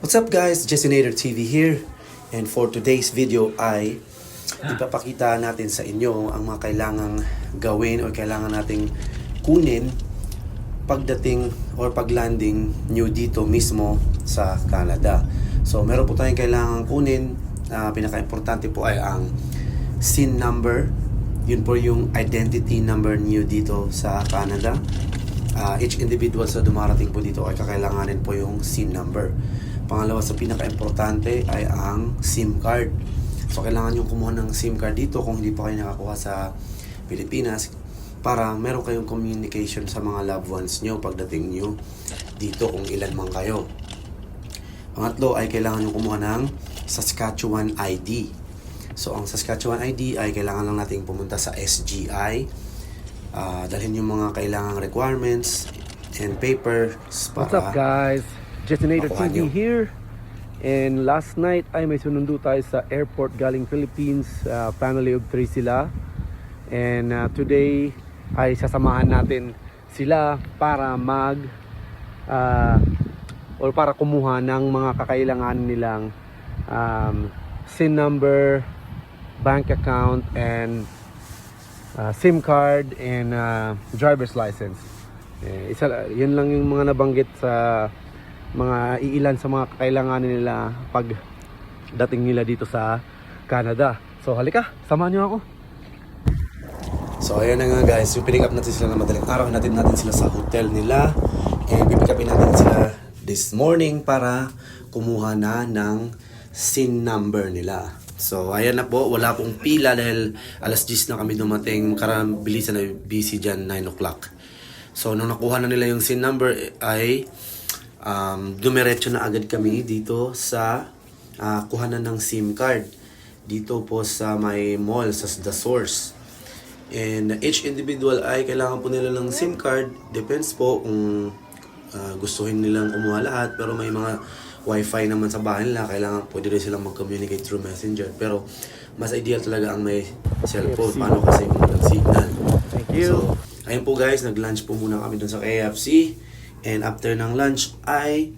What's up guys? Jessinator TV here. And for today's video ay ipapakita natin sa inyo ang mga kailangang gawin o kailangan nating kunin pagdating or paglanding nyo dito mismo sa Canada. So meron po tayong kailangan kunin. na pinaka-importante po ay ang SIN number. Yun po yung identity number niyo dito sa Canada. Ah, each individual sa dumarating po dito ay kakailanganin po yung SIM number. Pangalawa sa pinaka-importante ay ang SIM card. So kailangan yung kumuha ng SIM card dito kung hindi pa kayo nakakuha sa Pilipinas para meron kayong communication sa mga loved ones nyo pagdating nyo dito kung ilan man kayo. Pangatlo ay kailangan nyo kumuha ng Saskatchewan ID. So ang Saskatchewan ID ay kailangan lang nating pumunta sa SGI Ah, dalhin yung mga kailangang requirements and papers para What's up guys? Jessinator Makuha TV nyo. here. And last night ay may sunundo tayo sa airport galing Philippines. Uh, family of three sila. And uh, today ay sasamahan natin sila para mag uh, or para kumuha ng mga kakailangan nilang um, SIN number, bank account, and uh, SIM card and uh, driver's license. Eh, isa, yun lang yung mga nabanggit sa mga iilan sa mga kakailanganin nila pag dating nila dito sa Canada. So halika, samahan niyo ako. So ayan na nga guys, yung pick up natin sila na madaling araw, natin natin sila sa hotel nila and pipick upin natin sila this morning para kumuha na ng SIN number nila. So ayan na po, wala pong pila dahil alas 10 na kami dumating, karang bilisan na busy dyan 9 o'clock. So nung nakuha na nila yung SIN number ay um, dumiretso na agad kami dito sa uh, kuhanan ng SIM card dito po sa may mall sa The Source. And each individual ay kailangan po nila ng SIM card. Depends po kung ah, gustuhin nilang kumuha lahat. Pero may mga wifi naman sa bahay nila. Kailangan pwede rin silang mag-communicate through messenger. Pero mas ideal talaga ang may cellphone. Paano kasi kung walang signal. Thank you. So, ayun po guys, nag-lunch po muna kami dun sa KFC. And after ng lunch ay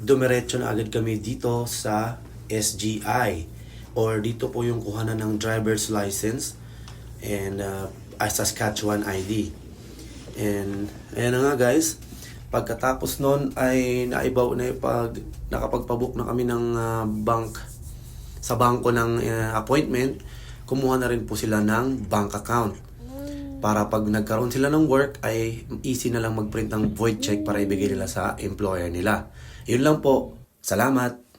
dumiretso na agad kami dito sa SGI. Or dito po yung kuhanan ng driver's license and uh, Saskatchewan ID. And ayan na nga guys, pagkatapos nun ay naibaw na pag nakapagpabook na kami ng uh, bank sa bangko ng uh, appointment, kumuha na rin po sila ng bank account. Para pag nagkaroon sila ng work ay easy na lang mag-print ng void check para ibigay nila sa employer nila. Yun lang po. Salamat.